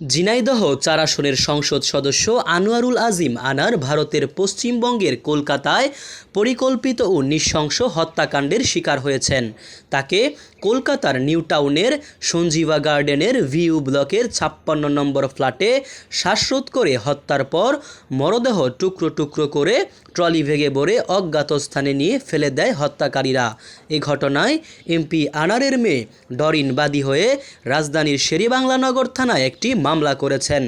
ঝিনাইদহ চার আসনের সংসদ সদস্য আনোয়ারুল আজিম আনার ভারতের পশ্চিমবঙ্গের কলকাতায় পরিকল্পিত ও নৃশংস হত্যাকাণ্ডের শিকার হয়েছেন। তাকে কলকাতার নিউ টাউনের সঞ্জীবা গার্ডেনের ভিউ ব্লকের ছাপ্পান্ন নম্বর ফ্ল্যাটে শ্বাসরোধ করে হত্যার পর মরদেহ টুকরো টুকরো করে ট্রলি ভেঙে ভরে অজ্ঞাত স্থানে নিয়ে ফেলে দেয় হত্যাকারীরা। এ ঘটনায় এমপি আনারের মেয়ে ডরিন বাদী হয়ে রাজধানীর শেরিবাংলানগর থানায় একটি মামলা করেছেন।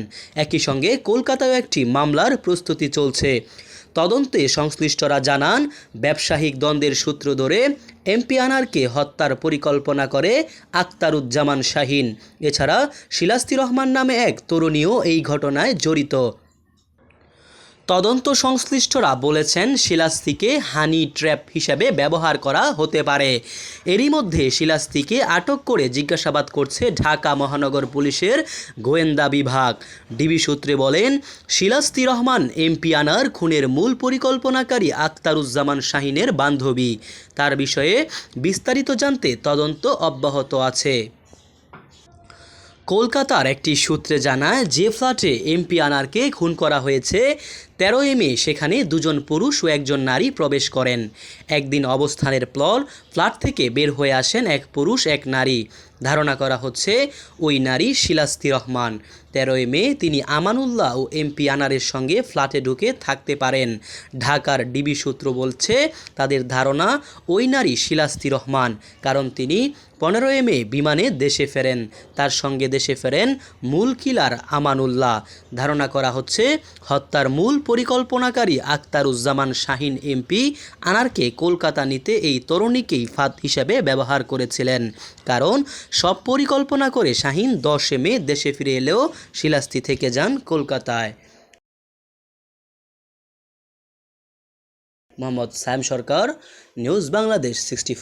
একই সঙ্গে কলকাতায় একটি মামলার প্রস্তুতি চলছে। তদন্তে সংশ্লিষ্টরা জানান, ব্যবসায়িক দ্বন্দ্বের সূত্র ধরে এমপি আনারকে হত্যার পরিকল্পনা করে আক্তারুজ্জামান শাহিন। এছাড়া শিলাস্তি রহমান নামে এক তরুণীও এই ঘটনায় জড়িত। তদন্ত সংশ্লিষ্টরা বলেছেন শিলাস্তিকে হানি ট্র্যাপ হিসেবে ব্যবহার করা হতে পারে। এরই মধ্যে শিলাস্তিকে আটক করে জিজ্ঞাসাবাদ করছে ঢাকা মহানগর পুলিশের গোয়েন্দা বিভাগ। ডিবি সূত্রে বলেন, শিলাস্তি রহমান, এমপি আনার, খুনের মূল পরিকল্পনাকারী আক্তারুজ্জামান শাহিনের বান্ধবী। তার বিষয়ে বিস্তারিত জানতে তদন্ত অব্যাহত আছে। কলকাতার একটি সূত্রে জানায়, যে ফ্ল্যাটে এমপি আনারকে খুন করা হয়েছে, তেরোই মে সেখানে দুজন পুরুষ ও একজন নারী প্রবেশ করেন। একদিন অবস্থানের পর ফ্ল্যাট থেকে বের হয়ে আসেন এক পুরুষ, এক নারী। ধারণা করা হচ্ছে, ওই নারী শিলাস্তি রহমান। তেরোই মে তিনি আমানুল্লাহ ও এমপি আনারের সঙ্গে ফ্ল্যাটে ঢুকে থাকতে পারেন। ঢাকার ডিবি সূত্র বলছে, তাদের ধারণা, ওই নারী শিলাস্তি রহমান, কারণ তিনি পনেরোই মে বিমানে দেশে ফেরেন। তার সঙ্গে দেশে ফেরেন মূল কিলার আমানুল্লাহ। ধারণা করা হচ্ছে, হত্যার মূল পরিকল্পনাকারী আক্তারুজ্জামান শাহিন এমপি আনারকে কলকাতা নিতে এই তরুণীকেই ফাঁদ হিসেবে ব্যবহার করেছিলেন। কারণ, সব পরিকল্পনা করে শাহিন দশে মে দেশে ফিরে এলেও শিলাস্তি থেকে যান কলকাতায়। Mohammad Sayem Sarkar, news Bangladesh sixty